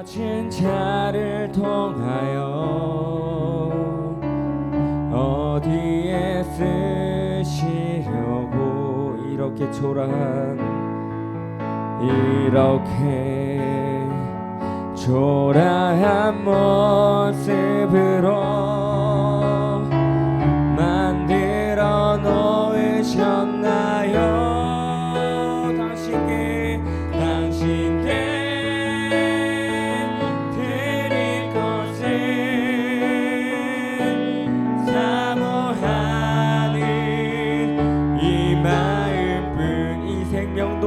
낮은 자를 통하여 어디에 쓰시려고 이렇게 초라한 이렇게 초라한 모습으로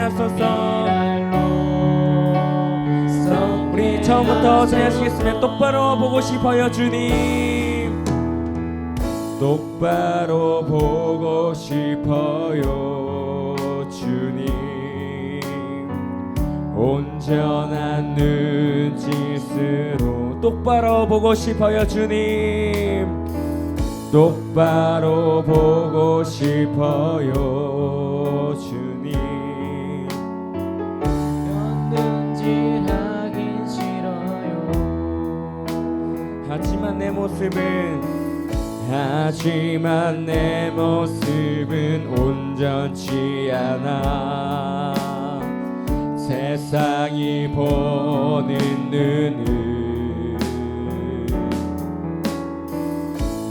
하소서. 우리 처음부터 찬양하시겠으면 똑바로 보고 싶어요 주님. 똑바로 보고 싶어요 주님. 온전한 눈짓으로 똑바로 보고 싶어요 주님. 똑바로 보고 싶어요 하지만 내 모습은 하지만 내 모습은 온전치 않아. 세상이 보는 눈은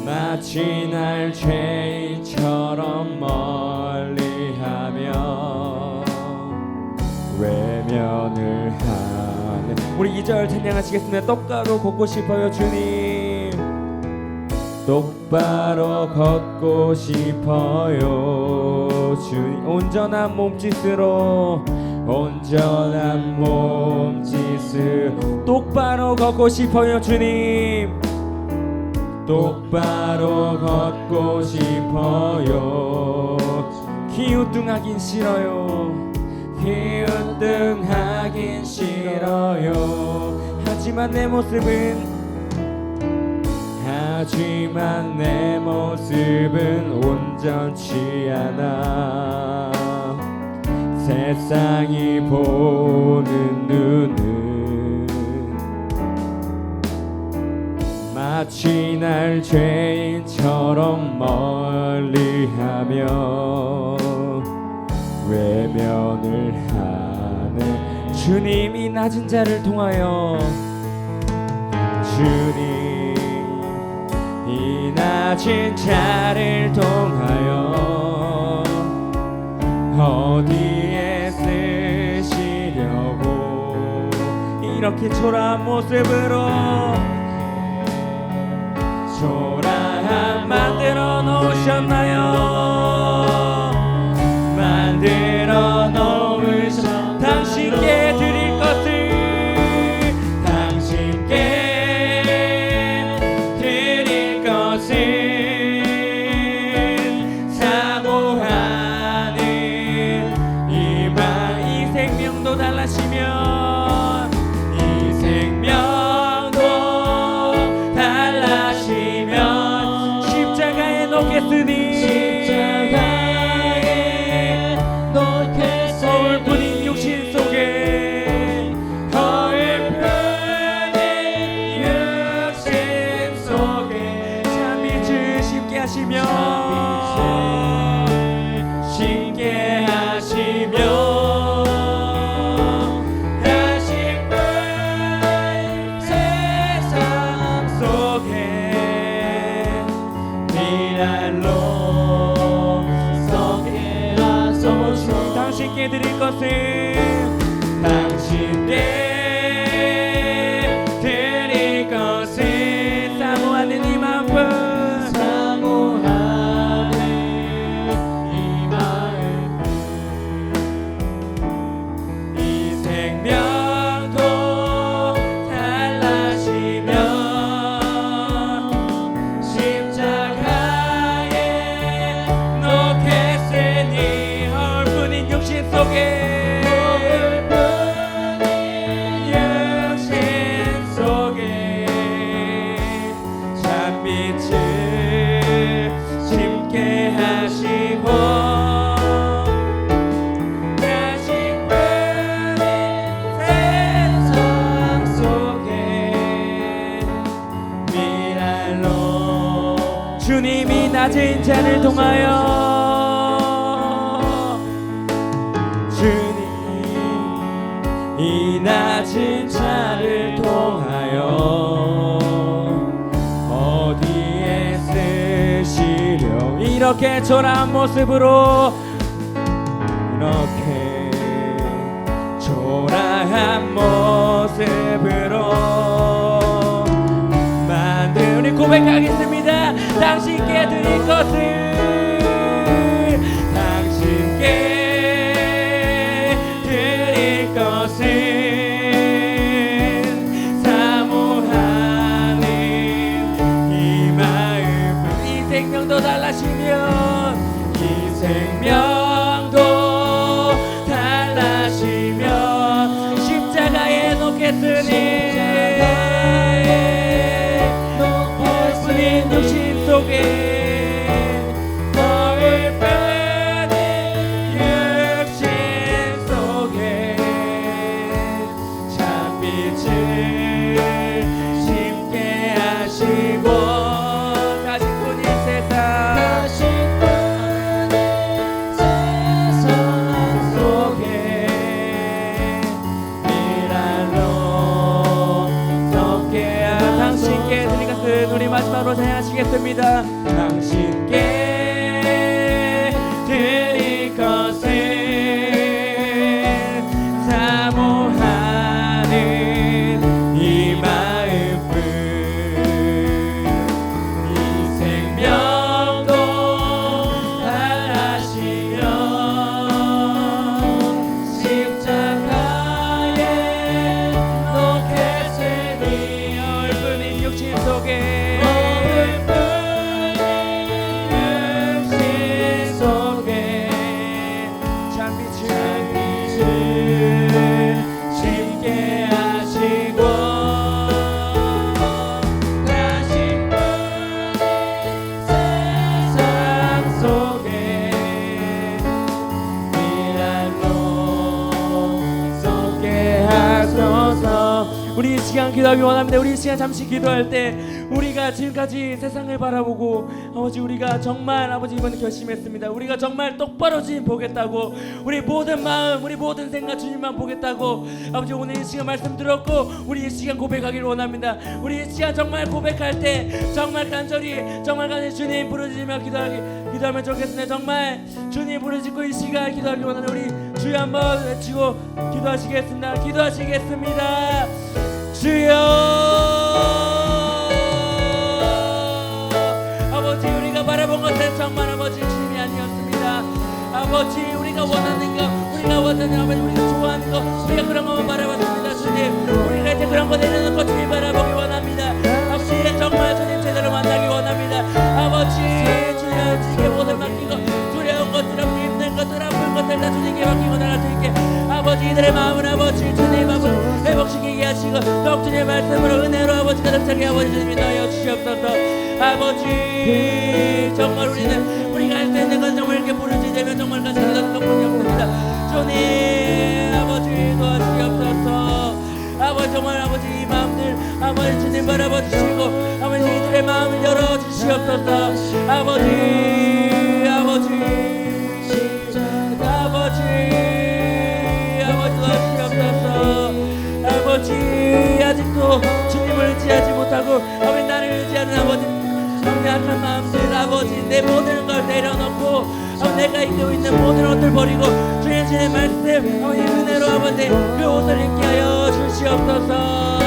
마치 날 죄인처럼 멀리하며 외면을 하 네 우리 2절 찬양하시겠습니다. 똑바로 걷고 싶어요 주님. 똑바로 걷고 싶어요 주님. 온전한 몸짓으로 온전한 몸짓을 똑바로 걷고 싶어요 주님. 똑바로 걷고 싶어요. 기우뚱하긴 싫어요 기우뚱하긴 싫어요. 하지만 내 모습은 하지만 내 모습은 온전치 않아. 세상이 보는 눈은 마치 날 죄인처럼 멀리하며 외면을 하네. 주님이 낮은 자를 통하여 주님 이 낮은 자를 통하여 어디에 쓰시려고? 이렇게 초라한 모습으로 초라한 만들어 놓으셨나요 드릴 것을 당신께 드릴 것은 사모하는 이마 이 생명도 달라시면 당신께 드릴 것은 당신 께 잔을 통하여 주님 이 낮은 잔을 통하여 어디에 쓰시려 이렇게 초라한 모습으로 당 찬양하시겠습니다 잠시 기도할 때 우리가 지금까지 세상을 바라보고 아버지 우리가 정말 아버지 이번에 결심했습니다. 우리가 정말 똑바로 주님 보겠다고 우리 모든 마음 우리 모든 생각 주님만 보겠다고 아버지 오늘 이 시간 말씀 들었고 우리 이 시간 고백하기를 원합니다. 우리 이 시간 정말 고백할 때 정말 간절히 정말 간절히 주님 부르짖으며 기도하기 기도하면 좋겠습니다. 정말 주님 부르짖고 이 시간 기도하기 원하는 우리 주여 한번 외치고 기도하시겠습니다. 기도하시겠습니다. 주여 아버지 우리가 원하는 것 우리가 원하는 아버지 우리가 좋아하는 것 우리가 그런 것만 바라봤습니다 주님. 우리가 이제 그런 거 내려놓고 주님 바라보기 원합니다. 아버지 정말 주님 제대로 만나기 원합니다. 아버지 주여 주님께 모든 맡기고 두려운 것들 아버지 힘든 것들 아픈 것들 다 주님께 맡기고 나가 주님께 아버지 이들의 마음을 아버지 주님 아버지 회복시키게 하시고 더욱 주님의 말씀으로 은혜로 아버지 가득 차게 아버지 주님이 나여 주시옵소서. 아버지 정말 우리는 이렇게 부르짖으면 정말 가슴이 덕분이 없습니다. 주님 아버지 도와주시옵소서. 아버지 정말 아버지 이 마음들 아버지 주님 바라봐 주시고 아버지 이들의 마음을 열어 주시옵소서. 아버지 아버지 아버지 아버지 도와주시옵소서. 아버지 아직도 주님을 의지하지 못하고 아버지 나를 의지하는 아버지 약한 마음들 아버지 내 모든 걸 아버지 내가 입고 있는 모든 옷을 버리고 주의 주의 말씀 아버지 은혜로 아버지 그 옷을 입게 하여 주시옵소서.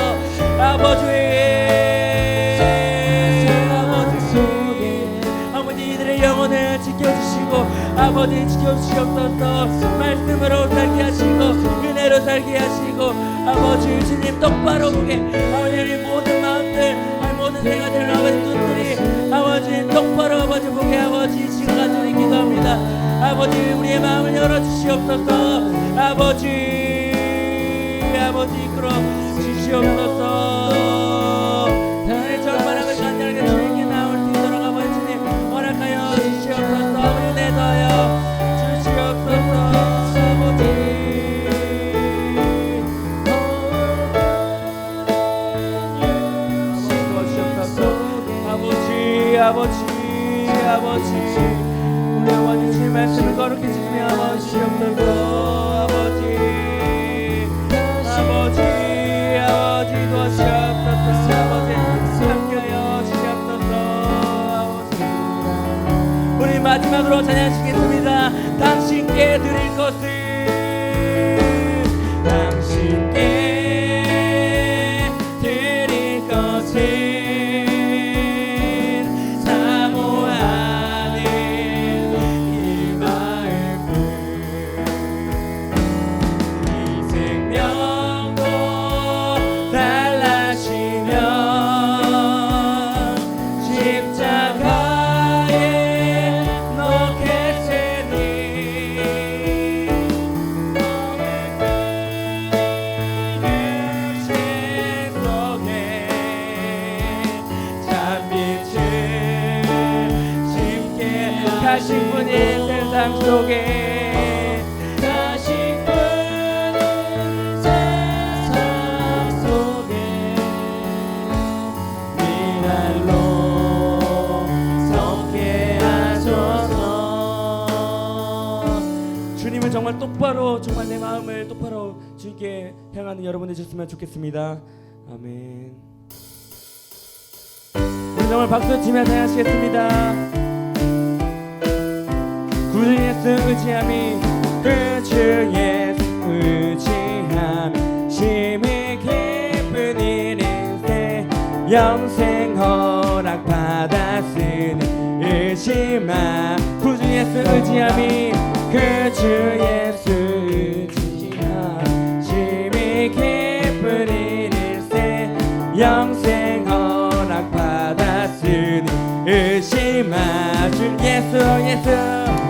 아버지. 아버지 이들의 영혼을 지켜주시고 아버지 지켜주시옵소서. 말씀으로 살게 하시고 은혜로 살게 하시고 아버지 주님 똑바로 보게 아버지 모든 마음들 모든 생각들 아버지 눈들이 아버지 똑바로 아버지 보게 아버지 지금 기도합니다. 아버지 우리의 마음을 열어주시옵소서. 아버지 아버지 이끌어 주시옵소서. 나의 절반함을 간절하게 주님께 나올 수 있도록 아버지 주님 허락하여 주시옵소서. 은혜 더하여 주시옵소서. 아버지 아버지 아버지 말씀을 거룩히 지키며 아버지 주옵소서 아버지 아버지 아버지 도와주옵소서. 아버지 함께하여 주옵소서. 아버지 우리 마지막으로 찬양하시겠습니다. 당신께 드릴 것을 하신 분이 세상 속에. 다시 끄는 세상 속에. 미랄로 서게 하소서. 주님을 정말 똑바로 정말 내 마음을 똑바로 주님께 향하는 여러분 되셨으면 좋겠습니다. 아멘. 우리 정말 박수 치며 찬양하시겠습니다. 구 주 예수 의지함이 그 주 예수 의지함이 심히 깊은 일인세 영생 허락 받았으니 의심아 구주 예수 의지함이 그 주 예수 의지함 심히 깊은 일일세 영생 허락 받았으니 의심아 주 예수 예수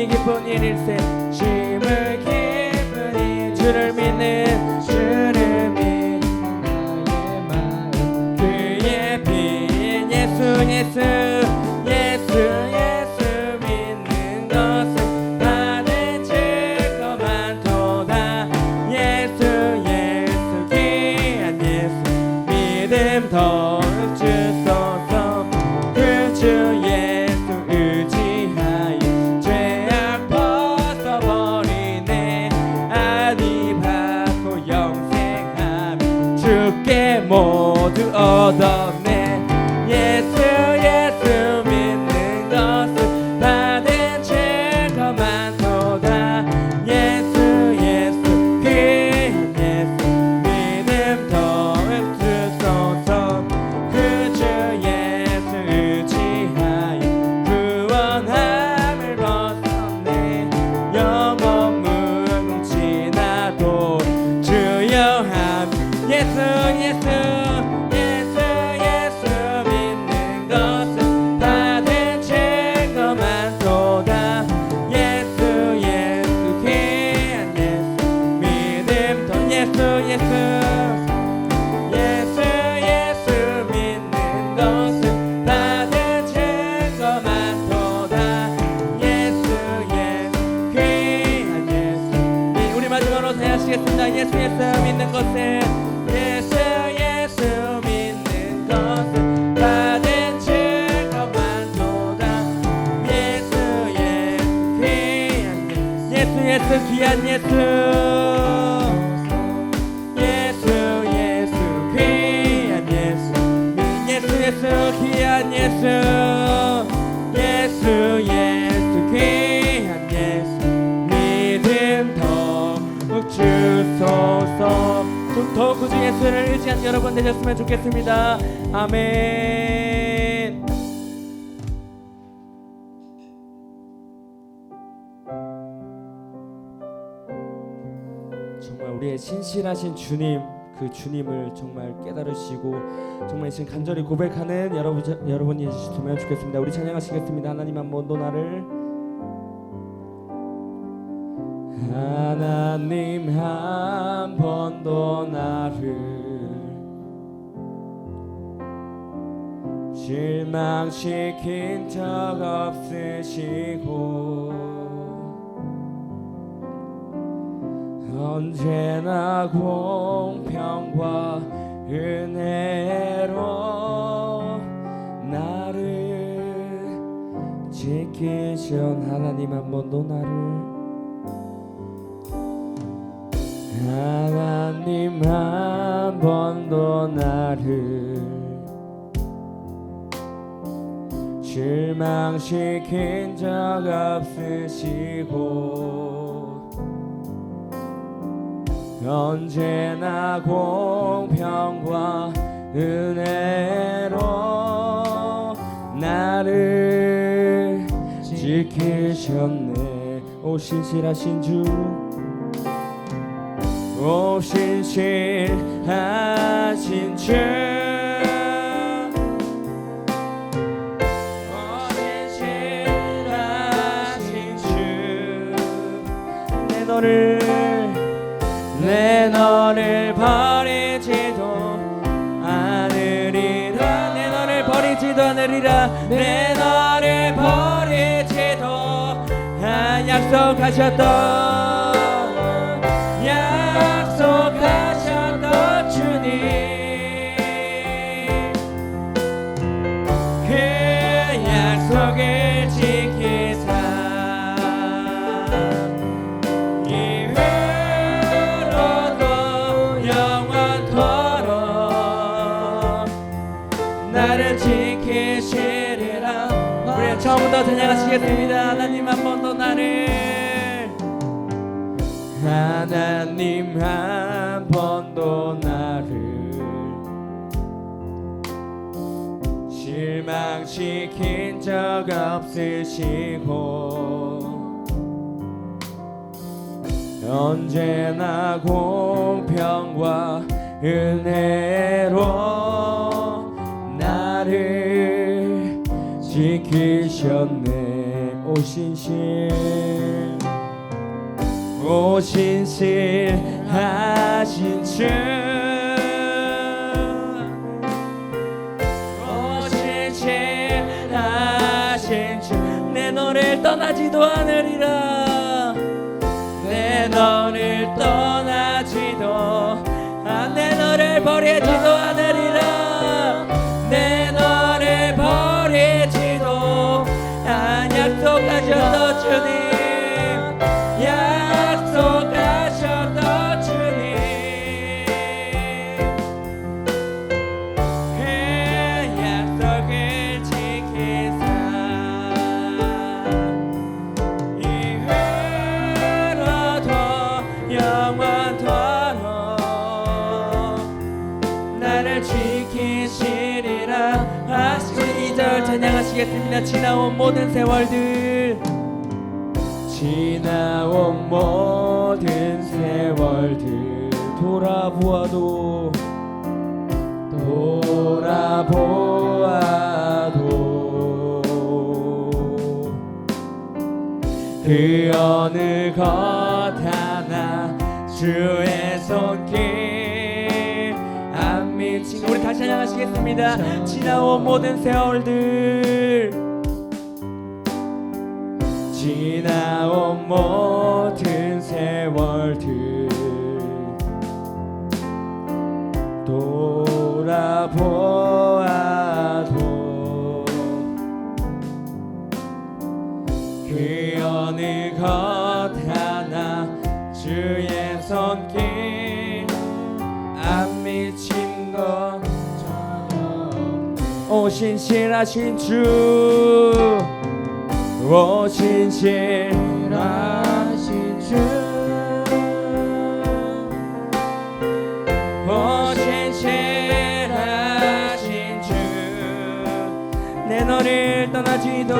예수 심 주소서 더 구주 예수를 의지한 여러분 되셨으면 좋겠습니다 아멘 정말 우리의 신실하신 주님 그 주님을 정말 깨달으시고 정말 이 시간 간절히 고백하는 여러분 여러분이 해주시면 좋겠습니다. 우리 찬양하시겠습니다. 하나님 한 번도 나를 하나님 한 번도 나를 실망시킨 적 없으시고 언제나 공평과 은혜로 나를 지키신 하나님 한 번도 나를 하나님 한 번도 나를 실망시킨 적 없으시고 언제나 공평과 은혜로 나를 지키셨네. 오 신실하신 주 오 신실하신 주. 너를 내 너를 버리지도 않으리라. 내 너를 버리지도 않으리라. 내 너를 버리지도 아 약속하셨던 찬양하시겠습니다. 하나님 한 번 더 나를. 하나님 한 번 더 나를. 실망시킨 적 없으시고 언제나 공평과 은혜로 나를 지키셨네 오신실 오신실 하신 주. 오신실 하신 주내 너를 떠나지도 않으리라. 내 너를 떠나지도 아, 내 너를 버리지도 않으리라 아, 약속하셨던 찬양하시겠습니다 지나온 모든 세월들. 지나온 모든 세월들. 돌아보아도 돌아보아도. 그 어느 것 하나 주의 손길 안 미친 우리 다시 찬양하시겠습니다. 지나온 모든 세월들 지나온 모든 세월들 돌아보아도 그 어느 것 하나 주의 손길 안 미친 것처럼. 오 신실하신 주 오 신실하신 주? 오 신실하신 주 내 너를 떠나지도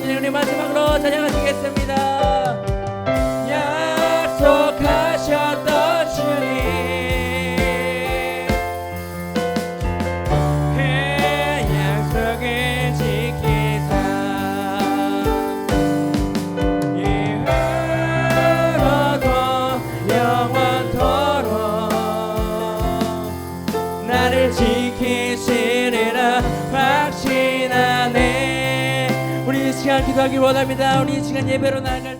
우리 마지막으로 찬양하시겠습니다 기도하기 원합니다. 우리 이 시간 예배로 나아갈